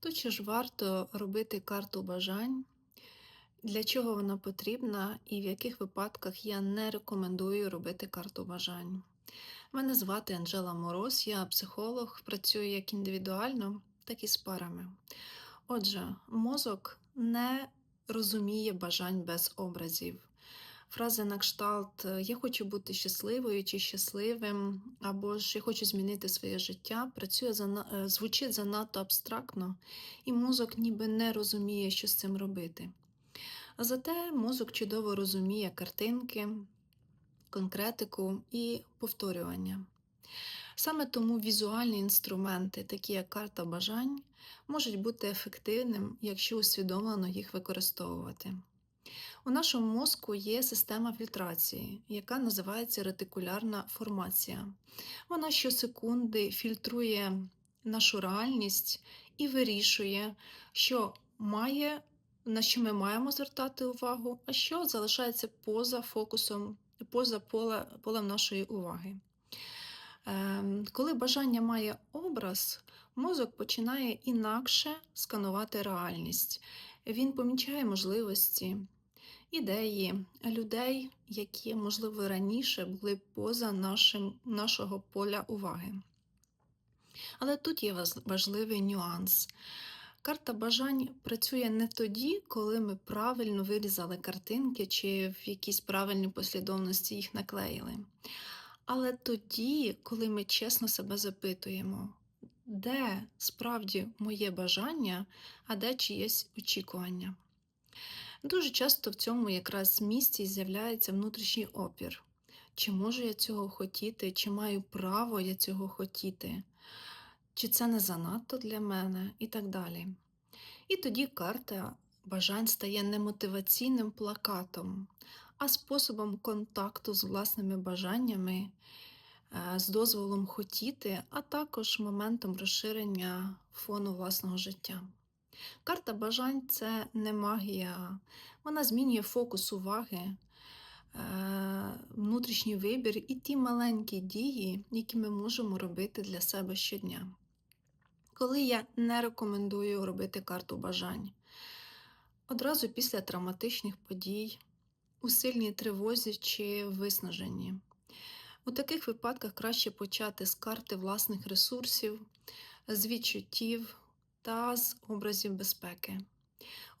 То чи ж варто робити карту бажань? Для чого вона потрібна і в яких випадках я не рекомендую робити карту бажань? Мене звати Анжела Мороз, я психолог, працюю як індивідуально, так і з парами. Отже, мозок не розуміє бажань без образів. Фрази на кшталт Я хочу бути щасливою чи щасливим, або ж я хочу змінити своє життя, працює зана... е, звучить занадто абстрактно, і мозок ніби не розуміє, що з цим робити. А зате мозок чудово розуміє картинки, конкретику і повторювання. Саме тому візуальні інструменти, такі як карта бажань, можуть бути ефективним, якщо усвідомлено їх використовувати. У нашому мозку є система фільтрації, яка називається ретикулярна формація. Вона щосекунди фільтрує нашу реальність і вирішує, що має, на що ми маємо звертати увагу, а що залишається поза фокусом, поза поле, полем нашої уваги. Ем, Коли бажання має образ, мозок починає інакше сканувати реальність. Він помічає можливості, ідеї людей, які, можливо, раніше були поза нашим, нашого поля уваги. Але тут є важливий нюанс. Карта бажань працює не тоді, коли ми правильно вирізали картинки чи в якійсь правильній послідовності їх наклеїли. Але тоді, коли ми чесно себе запитуємо, де справді моє бажання, а де чиєсь очікування. Дуже часто в цьому якраз місці з'являється внутрішній опір. Чи можу я цього хотіти, чи маю право я цього хотіти, чи це не занадто для мене, і так далі. І тоді карта бажань стає не мотиваційним плакатом, а способом контакту з власними бажаннями, е, з дозволом хотіти, а також моментом розширення фону власного життя. Карта бажань це не магія, вона змінює фокус уваги, е, внутрішній вибір і ті маленькі дії, які ми можемо робити для себе щодня. Коли я не рекомендую робити карту бажань, одразу після травматичних подій, у сильній тривозі чи виснаженні. У таких випадках краще почати з карти власних ресурсів, з відчуттів та з образів безпеки.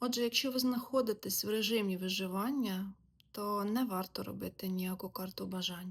Отже, якщо ви знаходитесь в режимі виживання, то не варто робити ніяку карту бажань.